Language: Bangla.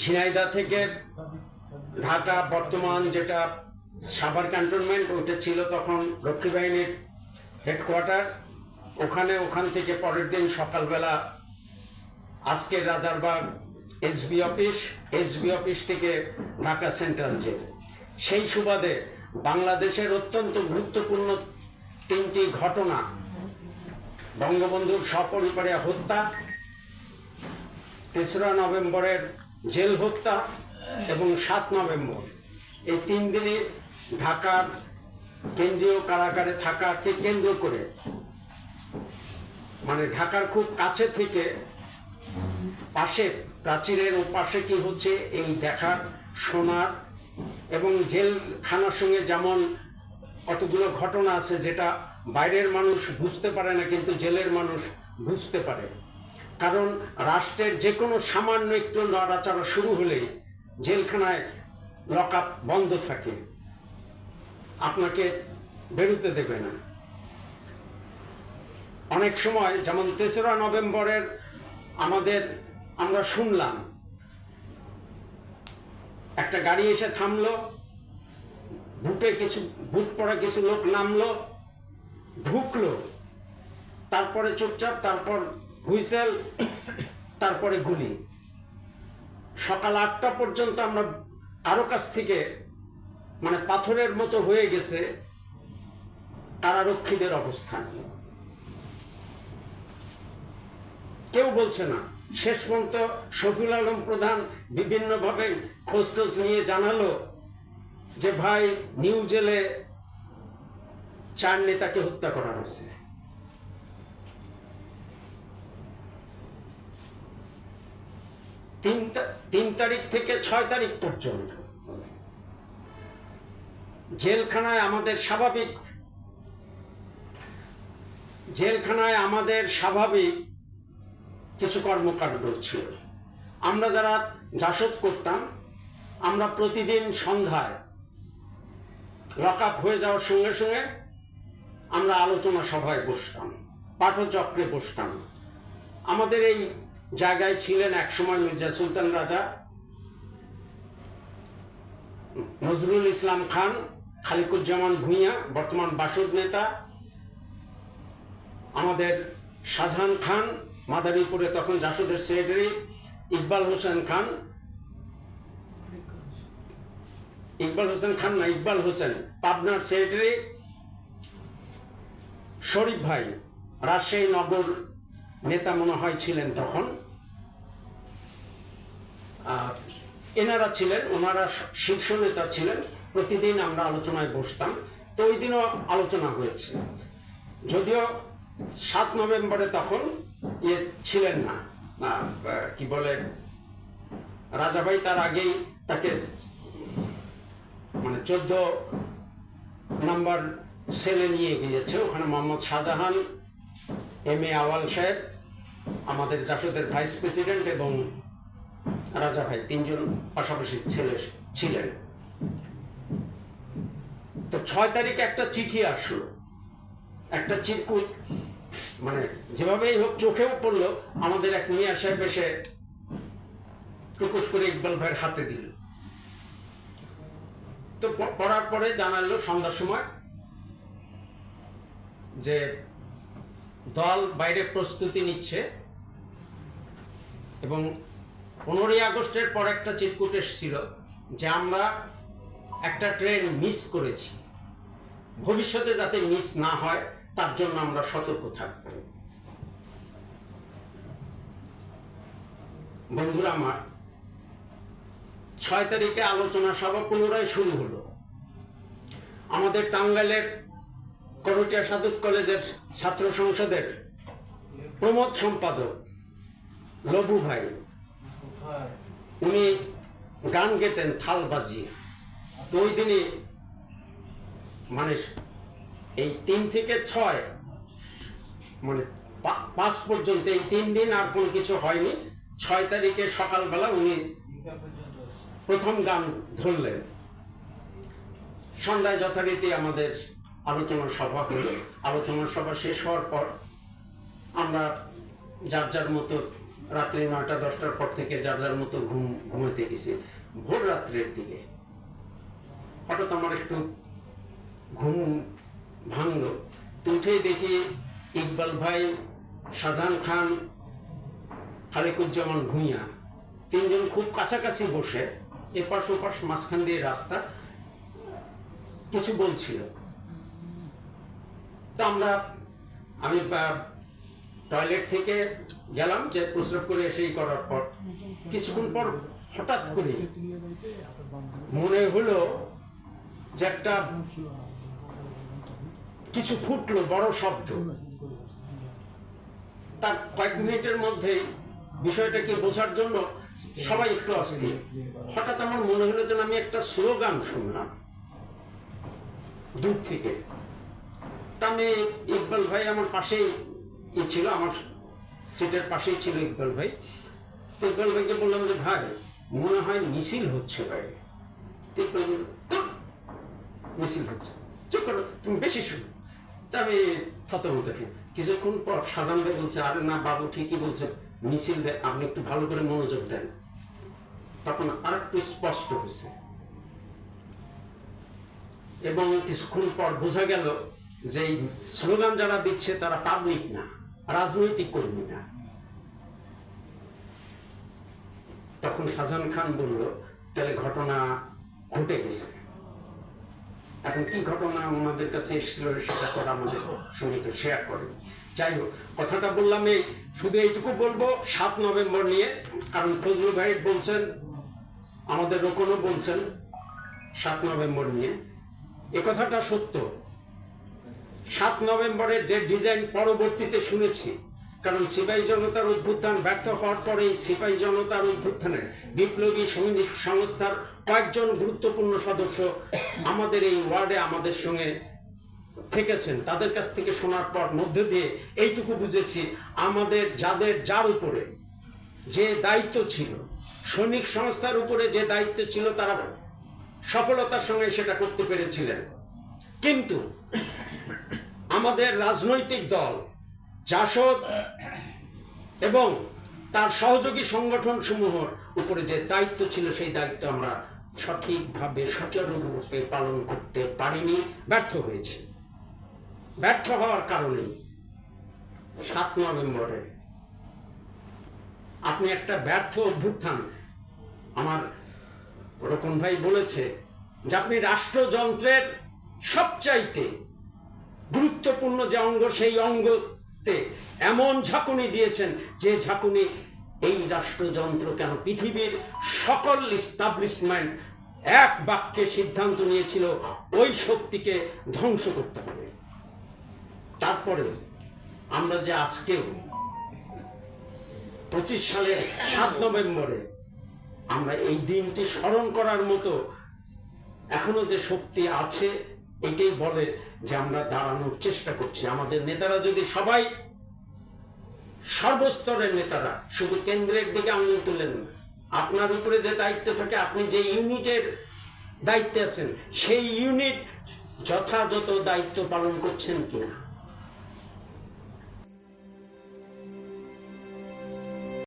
ঝিনাইদহ থেকে ঢাকা বর্তমান যেটা সাভার ক্যান্টনমেন্ট, ওইটা ছিল তখন রক্ষী বাহিনীর হেডকোয়ার্টার ওখানে ওখান থেকে পরের দিন সকালবেলা আজকের Rajarbagh SB office SB office থেকে ঢাকা সেন্ট্রাল জেল। সেই সুবাদে বাংলাদেশের অত্যন্ত গুরুত্বপূর্ণ তিনটি ঘটনা, বঙ্গবন্ধুর সপরিবারে হত্যা তেসরা নভেম্বরের জেল হত্যা এবং সাত নভেম্বর। এই তিন দিনে ঢাকার কেন্দ্রীয় কারাগারে থাকাকে কেন্দ্র করে মানে ঢাকার খুব কাছে থেকে পাশে, প্রাচীরের পাশে কি হচ্ছে, এই দেখার শোনার এবং জেলখানার সঙ্গে যেমন কতগুলো ঘটনা আছে যেটা বাইরের মানুষ বুঝতে পারে না, কিন্তু জেলের মানুষ বুঝতে পারে। কারণ রাষ্ট্রের যে কোনো সামান্য একটু নড়াচড়া শুরু হলেই জেলখানায় লক বন্ধ থাকে। আপনাকে বেরোতে দেবে না। অনেক সময় যেমন তেসরা নভেম্বরের আমাদের আমরা শুনলাম, একটা গাড়ি এসে থামলো বুটে কিছু বুট পরা কিছু লোক নামলো, ঢুকলো, তারপরে চুপচাপ, তারপর হুইসেল, তারপরে গুলি। সকাল আটটা পর্যন্ত আমরা কারও কাছ থেকে মানে পাথরের মতো হয়ে গেছে কারারক্ষীদের অবস্থান। কেউ বলছে না। শেষ পর্যন্ত শফিউল আলম প্রধান বিভিন্নভাবে খোঁজটোজ নিয়ে জানালো যে, ভাই, নিউ জেলে চার নেতাকে হত্যা করা হয়েছে। তিন তিন তারিখ থেকে ছয় তারিখ পর্যন্ত। জেলখানায় আমাদের স্বাভাবিক। জেলখানায় আমাদের স্বাভাবিক কিছু কর্মকাণ্ড ছিল। আমরা যারা জাসদ করতাম, আমরা প্রতিদিন সন্ধ্যায় লক আপ হয়ে যাওয়ার সঙ্গে সঙ্গে আমরা আলোচনা সভায় বসতাম, পাঠচক্রে বসতাম। আমাদের এই জায়গায় ছিলেন একসময় মির্জা সুলতান রাজা। নজরুল ইসলাম খান, খালিকুজ্জামান ভূঁইয়া, বর্তমান বাসদ নেতা। আমাদের শাহজাহান খান, মাদারীপুরে তখন জাসদের সেক্রেটারি, ইকবাল হোসেন খান। ইকবাল হোসেন খান না, ইকবাল হোসেন, পাবনার সেক্রেটারি। শরীফ ভাই, রাজশাহী নগর নেতা মনে হয় ছিলেন তখন। আর এনারা ছিলেন, ওনারা শীর্ষ নেতা ছিলেন। প্রতিদিন আমরা আলোচনায় বসতাম। তো ওই দিনও আলোচনা হয়েছে। যদিও সাত নভেম্বরে তখন ইয়ে ছিলেন না। কি বলে, রাজাভাই তার আগেই তাকে মানে চোদ্দ নাম্বার সেলে নিয়ে গিয়েছে। ওখানে মোহাম্মদ শাহজাহান এম এ আওয়াল সাহেব, আমাদের জাসদের ভাইস প্রেসিডেন্ট এবং রাজা ভাই, তিনজন পাশাপাশি ছেলে ছিলেন। তো ছয় তারিখে একটা চিঠি আসলো। একটা চিরকুট মানে যেভাবেই হোক চোখেও পড়ল, আমাদের এক মিয়া সাহেব এসে টুকুস করে ইকবাল ভাইয়ের হাতে দিল। তো পড়ার পরে জানালো সন্ধ্যার সময় যে দল বাইরে প্রস্তুতি নিচ্ছে এবং পনেরোই আগস্টের পর একটা চিরকুট এসেছিল যে আমরা একটা ট্রেন মিস করেছি। ভবিষ্যতে যাতে মিস না হয়, তার জন্য আমরা সতর্ক থাকব। বন্ধুরা আমার, ছয় তারিখে আলোচনা সভা পুনরায় শুরু হলো। আমাদের টাঙ্গাইলের করটিয়া সাদত কলেজের ছাত্র সংসদের প্রমোদ সম্পাদক লবু ভাই। উনি গান গেতেন, থাল বাজিয়ে। তো ওই দিনই মানে এই তিন থেকে ছয় মানে পাঁচ পর্যন্ত এই তিন দিন আর কোনো কিছু হয়নি। ছয় তারিখে সকালবেলা উনি প্রথম গান ধরলেন। সন্ধ্যায় যথারীতি আমাদের আলোচনা সভা হলো। আলোচনা সভা শেষ হওয়ার পর আমরা যার যার মতো রাত্রি নয়টা, দশটার পর থেকে যার যার মতো ঘুম ঘুমাতে গেছি। ভোর রাত্রের দিকে হঠাৎ আমার একটু ঘুম ভাঙলো। তো উঠেই দেখি ইকবাল ভাই, শাহজাহান খান, খালেকুজ্জামান ভূঁইয়া তিনজন খুব কাছাকাছি বসে, এপাশ ওপাশ মাঝখান দিয়ে রাস্তা, কিছু বলছিল। তো আমরা, আমি টয়লেট থেকে গেলাম যে প্রস্রাব করে এসেই করার পর। কিছুক্ষণ পর হঠাৎ করে মনে হলো যে একটা কিছু ফুটলো, বড় শব্দ। তার কয়েক মিনিটের মধ্যে বিষয়টাকে বোঝার জন্য সবাই একটু অস্থির। হঠাৎ আমার মনে হলো যেন আমি একটা স্লোগান শুনলাম। দূর থেকে। তা আমি ইকবাল ভাই আমার পাশেই ই ছিল, আমার সিটের পাশেই ছিল ইকবাল ভাই। তো ইকবাল ভাইকে বললাম যে, ভাই, মনে হয় মিছিল হচ্ছে ভাই। তো ইকবাল মিছিল হচ্ছে। চুপ করো, তুমি বেশি শুনো। তা আমি থতমত কিছুক্ষণ পর সাজান ভাই বলছে, আরে না, বাবু ঠিকই বলছে, মিছিল দেয় আপনি একটু ভালো করে মনোযোগ দেন। তখন আর একটু স্পষ্ট হয়েছে। এবং কিছুক্ষণ পর বোঝা গেল যে স্লোগান যারা দিচ্ছে তারা পাবলিক না, রাজনৈতিক কর্মী না। তখন শাহজাহান খান বলল, তাহলে ঘটনা ঘটে গেছে। এখন কি ঘটনা ওনাদের কাছে এসেছিল সেটা করা আমাদের সঙ্গে তো শেয়ার করে। যাই হোক, কথাটা বললাম এই, শুধু এইটুকু বলব, সাত নভেম্বর নিয়ে, কারণ ফজলুল ভাই বলছেন, আমাদের রোকনও বলছেন, সাত নভেম্বর নিয়ে। এ কথাটা সত্য। সাত নভেম্বরের যে ডিজাইন পরবর্তীতে শুনেছি, কারণ সিপাহী জনতার অভ্যুত্থান ব্যর্থ হওয়ার পরেই সিপাহী জনতার অভ্যুত্থানের বিপ্লবী সংস্থার কয়েকজন গুরুত্বপূর্ণ সদস্য আমাদের এই ওয়ার্ডে আমাদের সঙ্গে থেকেছেন। তাদের কাছ থেকে শোনার পর মধ্য দিয়ে এইটুকু বুঝেছি, আমাদের যাদের, যার উপরে যে দায়িত্ব ছিল, সৈনিক সংস্থার উপরে যে দায়িত্ব ছিল, তারা সফলতার সঙ্গে সেটা করতে পেরেছিলেন। কিন্তু আমাদের রাজনৈতিক দল, জাসদ এবং তার সহযোগী সংগঠন সমূহর উপরে যে দায়িত্ব ছিল, সেই দায়িত্ব আমরা সঠিকভাবে সুচারুরূপে পালন করতে পারিনি, ব্যর্থ হয়েছে। ব্যর্থ হওয়ার কারণে সাত নভেম্বরে আপনি একটা ব্যর্থ অভ্যুত্থান, আমার রকম ভাই বলেছে যে আপনি রাষ্ট্রযন্ত্রের সবচাইতে গুরুত্বপূর্ণ যে অঙ্গ, সেই অঙ্গতে এমন ঝাঁকুনি দিয়েছেন যে ঝাঁকুনি এই রাষ্ট্রযন্ত্র কেন? পৃথিবীর সকল ইস্টাবলিশমেন্ট এক বাক্যে সিদ্ধান্ত নিয়েছিল, ওই শক্তিকে ধ্বংস করতে হবে। তারপরে আমরা যে আজকেও পঁচিশ সালের সাত নভেম্বরে আমরা এই দিনটি স্মরণ করার মতো এখনও যে শক্তি আছে এটাই বলে যে আমরা দাঁড়ানোর চেষ্টা করছি। আমাদের নেতারা যদি সবাই সর্বস্তরের নেতারা, শুধু কেন্দ্রের দিকে আঙুল তুলেন না, আপনার উপরে যে দায়িত্ব থাকে, আপনি যে ইউনিটের দায়িত্বে আছেন, সেই ইউনিট যথাযথ দায়িত্ব পালন করছেন কিনা?